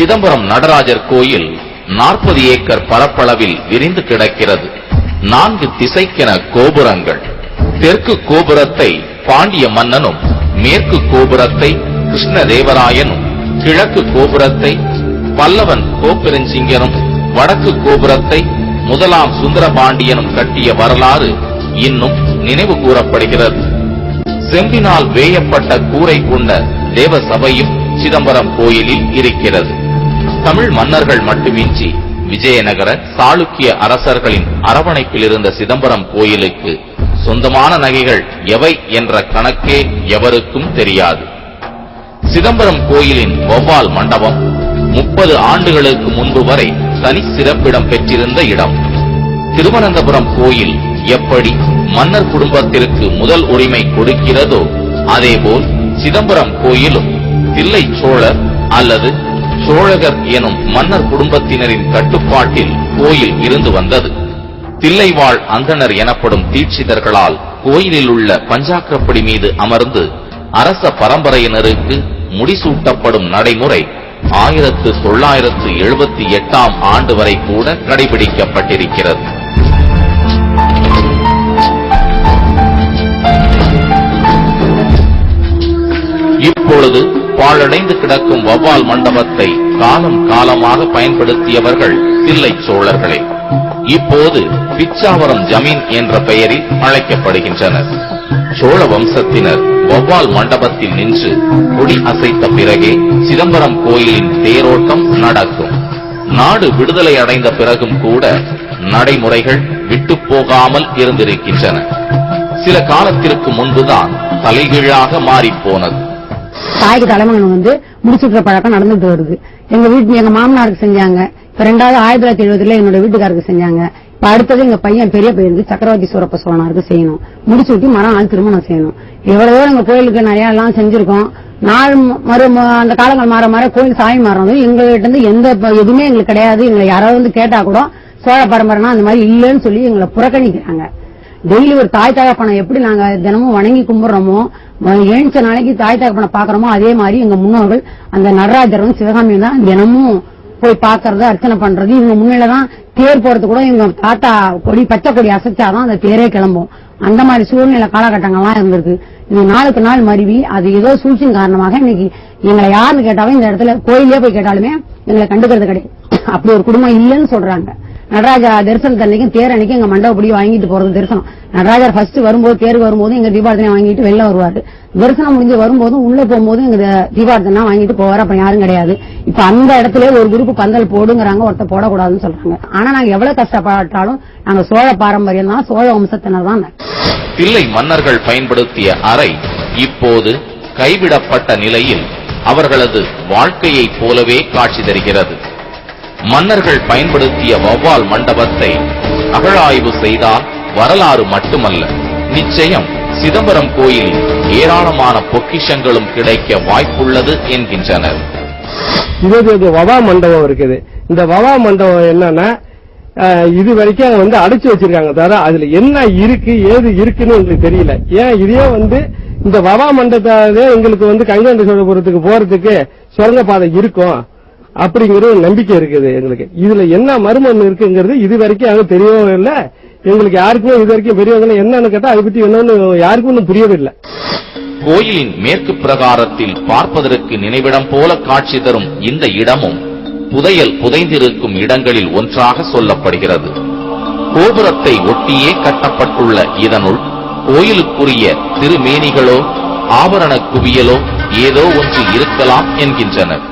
சிதம்பரம் நடராஜர் கோயில் நாற்பது ஏக்கர் பரப்பளவில் விரிந்து கிடக்கிறது. நான்கு திசைக்கென கோபுரங்கள். தெற்கு கோபுரத்தை பாண்டிய மன்னனும் மேற்கு கோபுரத்தை கிருஷ்ணதேவராயனும் கிழக்கு கோபுரத்தை பல்லவன் கோப்பெருஞ்சிங்கனும் வடக்கு கோபுரத்தை முதலாம் சுந்தரபாண்டியனும் கட்டிய வரலாறு இன்னும் நினைவு கூறப்படுகிறது. செம்பினால் வேயப்பட்ட கூரை கொண்ட தேவ சபையும் சிதம்பரம் கோயிலில் இருக்கிறது. தமிழ் மன்னர்கள் மட்டுமின்றி விஜயநகர சாளுக்கிய அரசர்களின் அரவணைப்பில் இருந்த சிதம்பரம் கோயிலுக்கு சொந்தமான நகைகள் எவை என்ற கணக்கே எவருக்கும் தெரியாது. சிதம்பரம் கோயிலின் வௌவால் மண்டபம் முப்பது ஆண்டுகளுக்கு முன்பு வரை தனி சிறப்பிடம் பெற்றிருந்த இடம். திருவனந்தபுரம் கோயில் எப்படி மன்னர் குடும்பத்திற்கு முதல் உரிமை கொடுக்கிறதோ அதேபோல் சிதம்பரம் கோயிலும் தில்லை சோழர் அல்லது சோழகர் எனும் மன்னர் குடும்பத்தினரின் கட்டுப்பாட்டில் கோயில் இருந்து வந்தது. தில்லைவாழ் அந்தனர் எனப்படும் தீட்சிதர்களால் கோயிலில் உள்ள பஞ்சாக்கரப்படி மீது அமர்ந்து அரச பரம்பரையினருக்கு முடிசூட்டப்படும் நடைமுறை ஆயிரத்து தொள்ளாயிரத்து எழுபத்தி எட்டாம் ஆண்டு வரை கூட கடைபிடிக்கப்பட்டிருக்கிறது. பாழடைந்து கிடக்கும் வவ்வால் மண்டபத்தை காலம் காலமாக பயன்படுத்தியவர்கள் தில்லை சோழர்களே. இப்போது பிச்சாவரம் ஜமீன் என்ற பெயரில் அழைக்கப்படுகின்றனர். சோழ வம்சத்தினர் வவ்வால் மண்டபத்தில் நின்று கொடி அசைத்த பிறகே சிதம்பரம் கோயிலின் தேரோட்டம் நடக்கும். நாடு விடுதலை அடைந்த பிறகும் கூட நடைமுறைகள் விட்டு போகாமல் இருந்திருக்கின்றன. சில காலத்திற்கு முன்புதான் தலைகீழாக மாறிப்போனது தாய்க்கு தலைமகன் வந்து முடிச்சுக்கிற பழக்கம் நடந்துட்டு வருது. எங்க வீட்டு எங்க மாமனாருக்கு செஞ்சாங்க. இப்ப ரெண்டாவது ஆயிரத்தி தொள்ளாயிரத்தி எழுபதுல என்னோட வீட்டுக்காருக்கு செஞ்சாங்க. இப்ப அடுத்தது எங்க பையன் பெரிய பையனுக்கு சக்கரவர்த்தி சூரப்ப சோழனாருக்கு செய்யணும். முடிச்சு விட்டு மரம் ஆள் திருமணம் செய்யணும். எவ்வளவோ எங்க கோயிலுக்கு நிறைய எல்லாம் செஞ்சிருக்கோம். நாள் மறு அந்த காலங்கள் மாற மாற கோயில் சாமி மாறணும் எங்ககிட்ட இருந்து எந்த எதுவுமே எங்களுக்கு கிடையாது. எங்களை யாராவது வந்து கேட்டா கூட சோழ பரம்பரைனா அந்த மாதிரி இல்லைன்னு சொல்லி எங்களை புறக்கணிக்கிறாங்க. டெய்லி ஒரு தாய் தகப்பனை எப்படி நாங்க தினமும் வணங்கி கும்பிடுறோமோ ம- எழுந்த நாளைக்கு தாய் தகப்பனை பாக்குறோமோ அதே மாதிரி எங்க முன்னோர்கள் அந்த நடராஜரும் சிவகாமியும் தான் தினமும் போய் பாக்குறது அர்ச்சனை பண்றது. இவங்க முன்னிலதான் தேர் போறது கூட இவங்க தாத்தா கொடி பச்சை கொடி அசைச்சாதான் அந்த தேரே கிளம்பும். அந்த மாதிரி சூழ்நிலை காலகட்டங்கள்லாம் இருந்திருக்கு. இது நாளுக்கு நாள் மருவி அது ஏதோ சூழ்ச்சியின் காரணமாக இன்னைக்கு எங்களை யாருன்னு கேட்டாலும் இந்த இடத்துல கோயிலே போய் கேட்டாலுமே எங்களை கண்டுக்கிறது கிடையாது. அப்படி ஒரு குடும்பம் இல்லைன்னு சொல்றாங்க. நடராஜா தரிசனத்து அன்னைக்கும் தேர் அன்னைக்கு எங்க மண்டபப்படி வாங்கிட்டு போறது தரிசனம். நடராஜர் ஃபர்ஸ்ட் வரும்போது தேருக்கு வரும்போது எங்க தீபார்த்தனை வாங்கிட்டு வெளில வருவாரு. தரிசனம் முடிஞ்சு வரும்போதும் உள்ள போகும்போது எங்க தீபார்த்தனா வாங்கிட்டு போவார் அப்புறம் யாரும் கிடையாது. இப்ப அந்த இடத்துல ஒரு குரூப் பந்தல் போடுங்கிறாங்க ஒருத்த போடக்கூடாதுன்னு சொல்றாங்க. ஆனா நாங்க எவ்வளவு கஷ்டப்பட்டாலும் நாங்க சோழ பாரம்பரியம் தான் சோழ வம்சத்தினர் தான் தில்லை மன்னர்கள் பயன்படுத்திய அறை இப்போது கைவிடப்பட்ட நிலையில் அவர்களது வாழ்க்கையைப் போலவே காட்சி தருகிறது. மன்னர்கள் பயன்படுத்திய வௌவால் மண்டபத்தை அகழாய்வு செய்தால் வரலாறு மட்டுமல்ல. நிச்சயம் சிதம்பரம் கோயிலில் ஏராளமான பொக்கிஷங்களும் கிடைக்க வாய்ப்புள்ளது என்கின்றனர். இது வவா மண்டபம் இருக்குது. இந்த வவா மண்டபம் என்னன்னா இது வரைக்கும் வந்து அடைச்சு வச்சிருக்காங்க. தவிர அதுல என்ன இருக்கு ஏது இருக்குன்னு எங்களுக்கு தெரியல. ஏன் இதே வந்து இந்த வவா மண்டபத்தாலே எங்களுக்கு வந்து கைலாண்ட சோழபுரத்துக்கு போறதுக்கு சுரங்க பாதை இருக்கும். அப்படிங்கிற ஒரு நம்பிக்கை இருக்குது எங்களுக்கு. இதுல என்ன மர்மம் இருக்குங்கிறது இது வரைக்கும் அங்க தெரியவும் இல்லை. எங்களுக்கு யாருக்குமே இது வரைக்கும் பெரியவங்க என்னன்னு கேட்டா அதை பத்தி என்னன்னு யாருக்கும் ஒன்றும் புரியவில்லை. கோயிலின் மேற்கு பிரகாரத்தில் பார்ப்பதற்கு நினைவிடம் போல காட்சி தரும் இந்த இடமும் புதையல் புதைந்திருக்கும் இடங்களில் ஒன்றாக சொல்லப்படுகிறது. கோபுரத்தை ஒட்டியே கட்டப்பட்டுள்ள இதனுள் கோயிலுக்குரிய திருமேனிகளோ ஆபரண குவியலோ ஏதோ ஒன்று இருக்கலாம் என்கின்றனர்.